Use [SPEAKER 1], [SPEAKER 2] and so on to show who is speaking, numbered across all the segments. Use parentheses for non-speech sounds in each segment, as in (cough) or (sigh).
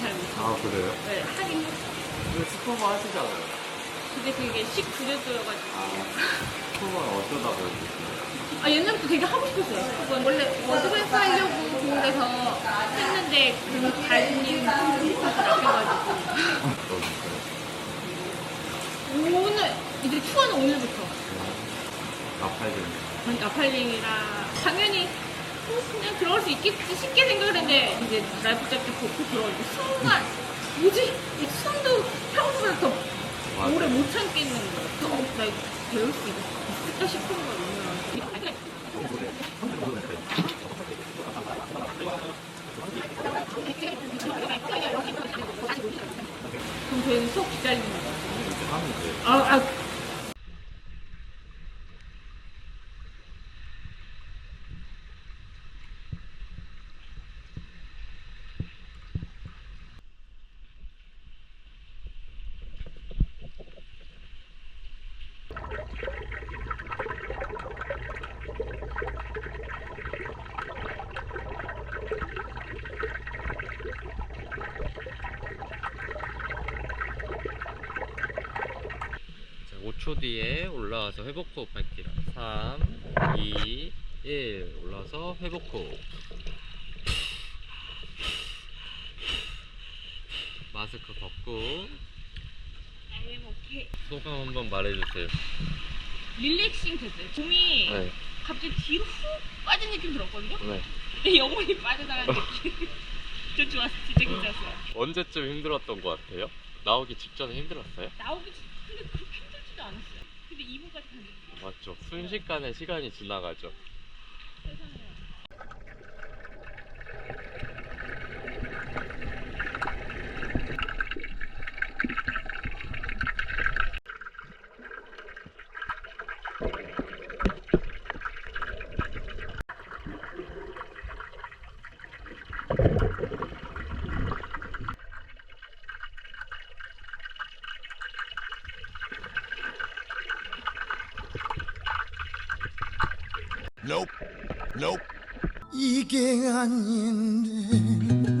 [SPEAKER 1] 잘 못해요.
[SPEAKER 2] 아 그래요?
[SPEAKER 1] 네, 하긴 했어요.
[SPEAKER 2] 이거 스포버 하시잖아요.
[SPEAKER 1] 근데 그게 19대였어가지고.
[SPEAKER 2] 스포버는 어쩌다 배우셨어요?
[SPEAKER 1] 아, 옛날부터 되게 하고 싶었어요. 그건 원래 워드밴스 하려고 공원에서 했는데, 그 달님 스포츠가 낚여가지고. 오늘, 이제 투어는 오늘부터.
[SPEAKER 2] 아파야겠네.
[SPEAKER 1] 전 나팔링이라 당연히 그냥 들어갈 수 있겠지 싶게 생각을 했는데 이제 라이프 자켓 벗고 들어가니까 순간 뭐지? 이 숨도 평소보다 더. 오래 못 참겠는 거예요. 어, 나 이거 배울 수 있을까 싶은 거예요. 그럼 저희는 수업 기다리는
[SPEAKER 2] 돼요.
[SPEAKER 1] 아, 아,
[SPEAKER 3] 자, 5초 뒤에 올라와서 회복 호흡 할게요. 3, 2, 1 올라와서 회복 호흡. 마스크 벗고. 소감 한번 말해주세요.
[SPEAKER 1] 릴렉싱 됐어요. 몸이
[SPEAKER 3] 네,
[SPEAKER 1] 갑자기 뒤로 훅 빠진 느낌 들었거든요?
[SPEAKER 3] 네.
[SPEAKER 1] 근데 영혼이 빠져나가는 (laughs) 느낌. 저 좋았어. 진짜 괜찮았어요.
[SPEAKER 3] 언제쯤 힘들었던 것 같아요? 나오기 직전에 힘들었어요?
[SPEAKER 1] 나오기 전 근데 않았어요. 근데 2분까지 갔는데
[SPEAKER 3] 맞죠. 순식간에 시간이 지나가죠.
[SPEAKER 1] 세상에.
[SPEAKER 4] Nope. Nope. 이게 아닌데.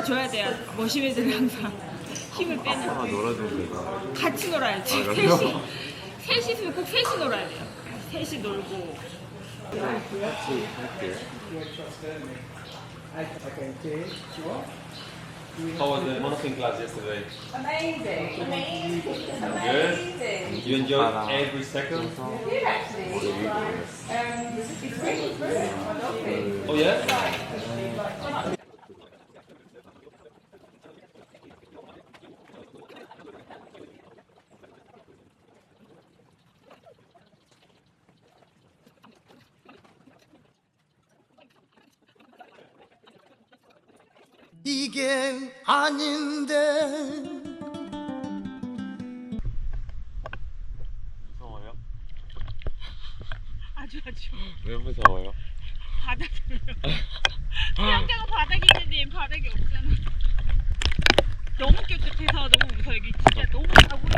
[SPEAKER 1] 놀아줘야 돼요. 머시매들이 항상 힘을 빼는.
[SPEAKER 2] 아빠가 놀아주는 거.
[SPEAKER 1] 같이 놀아야지.
[SPEAKER 2] 아, 그래요?
[SPEAKER 1] 셋이. 셋이 있으면 꼭 셋이 놀아야 돼요. 셋이 놀고.
[SPEAKER 2] 같이 할게요.
[SPEAKER 5] How was the monothing class yesterday?
[SPEAKER 6] Amazing. Amazing.
[SPEAKER 5] Good. You enjoyed every second? Oh yeah?
[SPEAKER 4] 이게 아닌데.
[SPEAKER 3] 무서워요?
[SPEAKER 7] 아주 아주.
[SPEAKER 3] 왜 무서워요?
[SPEAKER 7] 바닥을. 수영장은 바닥이 있는데 바닥이 없잖아. 너무 깨끗해서 너무 무서워. 이게 진짜 너무 가고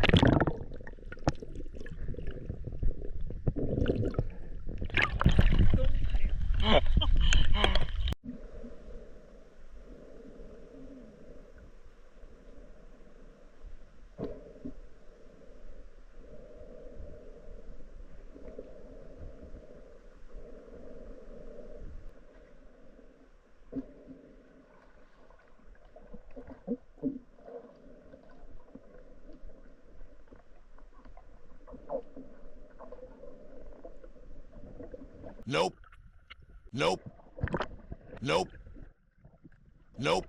[SPEAKER 7] 너무 그래요
[SPEAKER 4] Nope. Nope. Nope.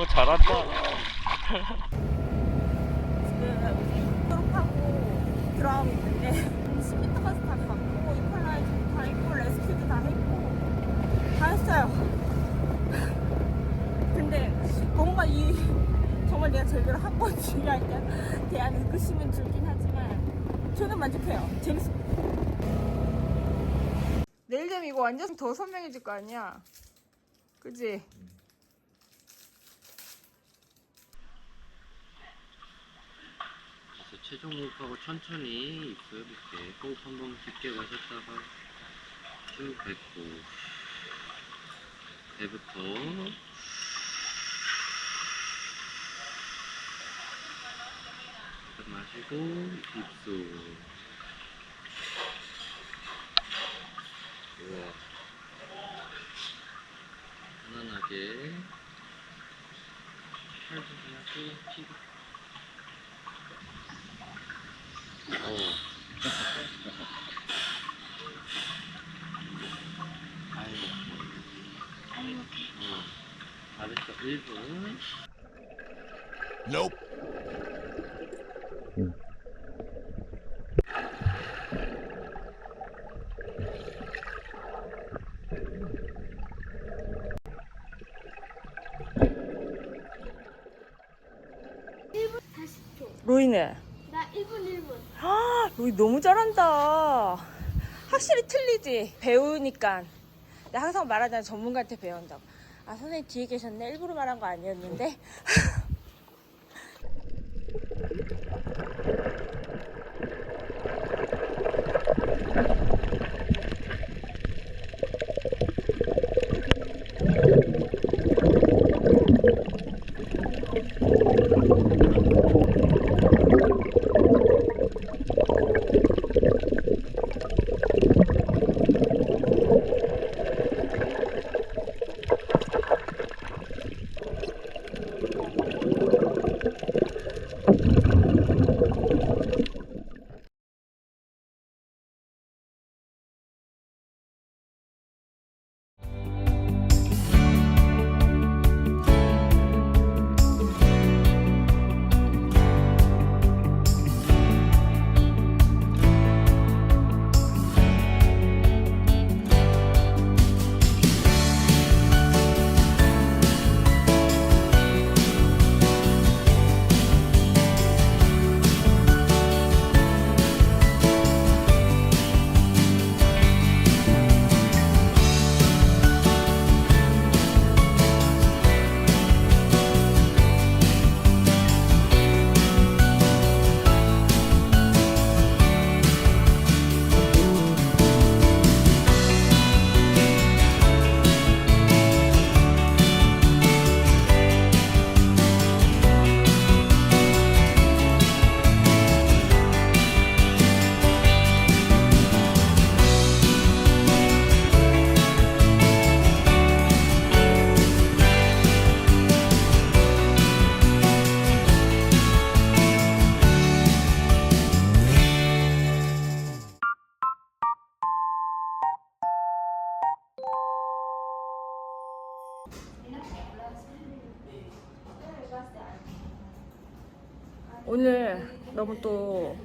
[SPEAKER 3] 오 잘한다.
[SPEAKER 1] 지금 졸업하고 들어가고 있는데 10m까지 다 갔고 이퀄라이즈 다 했고 레스큐도 다 했고 다 했어요 근데 뭔가 이 정말 내가 제대로 한 건지에 대한 의구심은 들긴 하지만 저는 만족해요 재밌어 내일 되면 이거 완전 더 선명해질 거 아니야 그지?
[SPEAKER 3] 최종 호흡하고 천천히 입수해볼게. 호흡 한번 깊게 마셨다가 쭉 뱉고 배부터 마시고 입수. 우와. 편안하게 팔도 그냥 쭉 피고. 어. 아이고. 어. 잘했어. 1분.
[SPEAKER 4] Nope.
[SPEAKER 1] 로이네
[SPEAKER 8] 나 1분 1분.
[SPEAKER 1] 아, 로이 너무 잘한다. 확실히 틀리지. 배우니까. 내가 항상 말하잖아. 전문가한테 배운다고. 아, 선생님 뒤에 계셨네. 일부러 말한 거 아니었는데. (laughs) 오늘 너무 또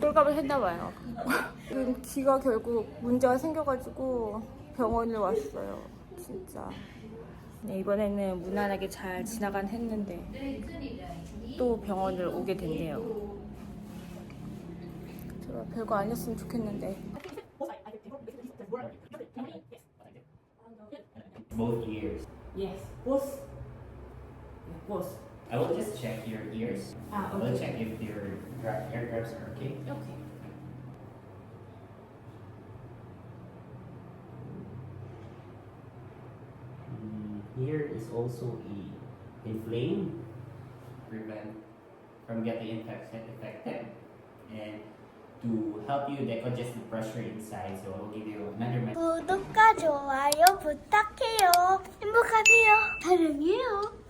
[SPEAKER 1] 꼴값을 했나봐요. 지금 귀가 결국 문제가 생겨가지고 병원을 왔어요. 진짜. 네, 이번에는 무난하게 잘 지나간 했는데 또 병원을 오게 됐네요. 제가 별거 아니었으면 좋겠는데.
[SPEAKER 9] Both ears.
[SPEAKER 1] Yes, both. both.
[SPEAKER 9] I will just check your ears.
[SPEAKER 1] Ah,
[SPEAKER 9] I will check if your gra- ear grabs are okay.
[SPEAKER 1] Okay.
[SPEAKER 9] Mm, Here is also a inflamed, prevent from getting infected affected, and to help you decongest the pressure inside. So I'll give you another med-
[SPEAKER 8] 구독과 좋아요 부탁해요. 행복하세요. 사랑해요.